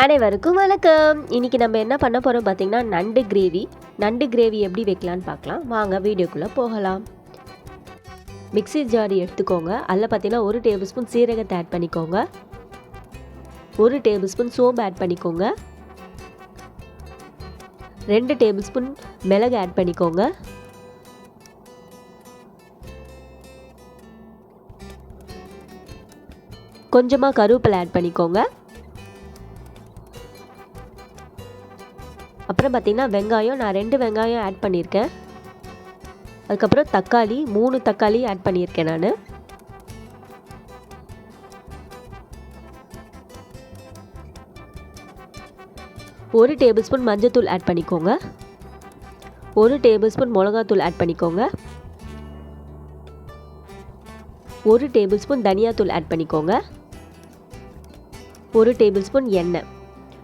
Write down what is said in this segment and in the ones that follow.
அனைவருக்கும் வணக்கம். இன்றைக்கி நம்ம என்ன பண்ண போகிறோம் பார்த்திங்கன்னா நண்டு கிரேவி. நண்டு கிரேவி எப்படி வைக்கலான்னு பார்க்கலாம். வாங்க வீடியோக்குள்ளே போகலாம். மிக்ஸி ஜாரி எடுத்துக்கோங்க. அதில் பார்த்தீங்கன்னா ஒரு டேபிள் ஸ்பூன் சீரகத்தை ஆட் பண்ணிக்கோங்க. ஒரு டேபிள் ஸ்பூன் சோம்பு ஆட் பண்ணிக்கோங்க. ரெண்டு டேபிள் ஸ்பூன் மிளகு ஆட் பண்ணிக்கோங்க. கொஞ்சமாக கருவேப்பிலை ஆட் பண்ணிக்கோங்க. அப்புறம் பார்த்திங்கன்னா வெங்காயம் நான் ரெண்டு வெங்காயம் ஆட் பண்ணியிருக்கேன். அதுக்கப்புறம் தக்காளி மூணு தக்காளி ஆட் பண்ணியிருக்கேன் நான். ஒரு டேபிள் ஸ்பூன் மஞ்சத்தூள் ஆட் பண்ணிக்கோங்க. ஒரு டேபிள் ஸ்பூன் மிளகாத்தூள் ஆட் பண்ணிக்கோங்க. ஒரு டேபிள் ஸ்பூன் தனியாத்தூள் ஆட் பண்ணிக்கோங்க. ஒரு டேபிள் ஸ்பூன் எண்ணெய்.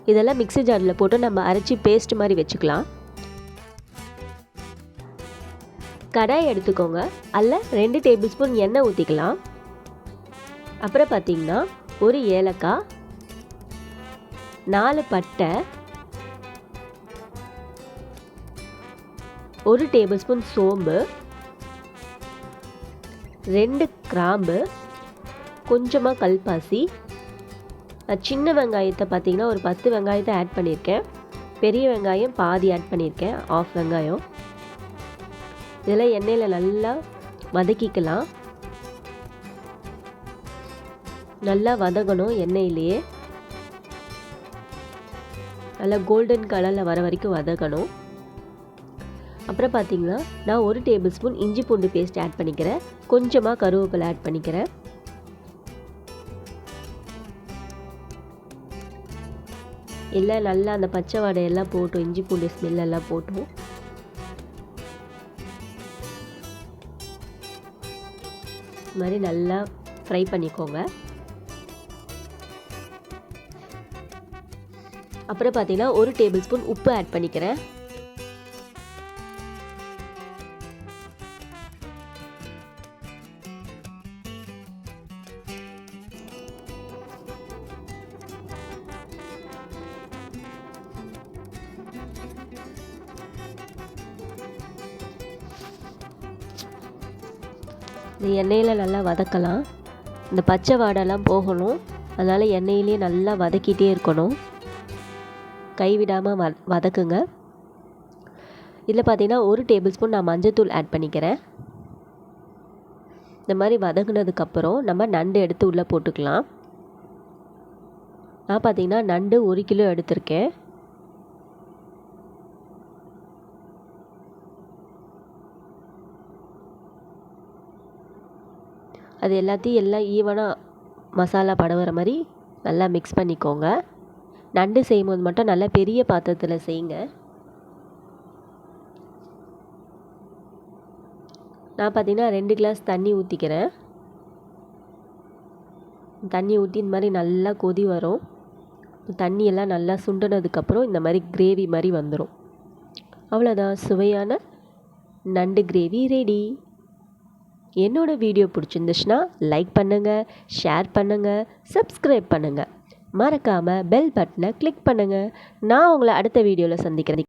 இதெல்லாம் மிக்ஸி ஜாரில் போட்டு நம்ம அரைச்சி பேஸ்ட் மாதிரி வச்சுக்கலாம். கடாய் எடுத்துக்கோங்க. அதில் ரெண்டு டேபிள் ஸ்பூன் எண்ணெய் ஊற்றிக்கலாம் அப்புறம் பார்த்தீங்கன்னா ஒரு ஏலக்காய் நாலு பட்டை ஒரு டேபிள் ஸ்பூன் சோம்பு ரெண்டு கிராம்பு கொஞ்சமாக கல்பாசி நான் சின்ன வெங்காயத்தை பார்த்தீங்கன்னா ஒரு பத்து வெங்காயத்தை ஆட் பண்ணியிருக்கேன். பெரிய வெங்காயம் பாதி ஆட் பண்ணியிருக்கேன். ஆஃப் வெங்காயம். இதெல்லாம் எண்ணெயில் நல்லா வதக்கிக்கலாம். நல்லா வதங்கணும் எண்ணெயிலேயே. நல்லா கோல்டன் கலரில் வர வரைக்கும் வதக்கணும் அப்புறம் பார்த்தீங்கன்னா நான் ஒரு டேபிள் ஸ்பூன் இஞ்சி பூண்டு பேஸ்ட் ஆட் பண்ணிக்கிறேன். கொஞ்சமாக கருவேப்பிலை ஆட் பண்ணிக்கிறேன். எல்லாம் நல்லா அந்த பச்சை வடையெல்லாம் போட்டோம் இஞ்சி பூண்டு ஸ்மெல்லெல்லாம் போட்டோம் இது மாதிரி நல்லா ஃப்ரை பண்ணிக்கோங்க. அப்புறம் பார்த்தீங்கன்னா ஒரு டேபிள் ஸ்பூன் உப்பு ஆட் பண்ணிக்கிறேன். இந்த எண்ணெயில் நல்லா வதக்கலாம். இந்த பச்சை வாடெல்லாம் போகணும். அதனால் எண்ணெயிலே நல்லா வதக்கிட்டே இருக்கணும். கைவிடாமல் வ வதக்குங்க. இதில் பார்த்தீங்கன்னா ஒரு டேபிள் ஸ்பூன் நான் மஞ்சத்தூள் ஆட் பண்ணிக்கிறேன். இந்த மாதிரி வதங்கினதுக்கப்புறம் நம்ம நண்டு எடுத்து உள்ளே போட்டுக்கலாம். நான் பார்த்தீங்கன்னா நண்டு ஒரு கிலோ எடுத்திருக்கேன். அது எல்லாத்தையும் எல்லாம் ஈவனாக மசாலா படவுற மாதிரி நல்லா மிக்ஸ் பண்ணிக்கோங்க. நண்டு செய்யும்போது மட்டும் நல்லா பெரிய பாத்திரத்தில் செய்யுங்க. நான் பார்த்தீங்கன்னா ரெண்டு கிளாஸ் தண்ணி ஊற்றிக்கிறேன் தண்ணி ஊற்றி இந்த மாதிரி நல்லா கொதி வரும். தண்ணியெல்லாம் நல்லா சுண்டினதுக்கப்புறம் இந்த மாதிரி கிரேவி மாதிரி வந்துடும் அவ்வளோதான் சுவையான நண்டு கிரேவி ரெடி என்னோடய வீடியோ பிடிச்சிருந்துச்சுன்னா லைக் பண்ணுங்கள் ஷேர் பண்ணுங்கள் சப்ஸ்கிரைப் பண்ணுங்கள் மறக்காமல் பெல் பட்டனை கிளிக் பண்ணுங்கள் நான் உங்களை அடுத்த வீடியோவில் சந்திக்கிறேன்.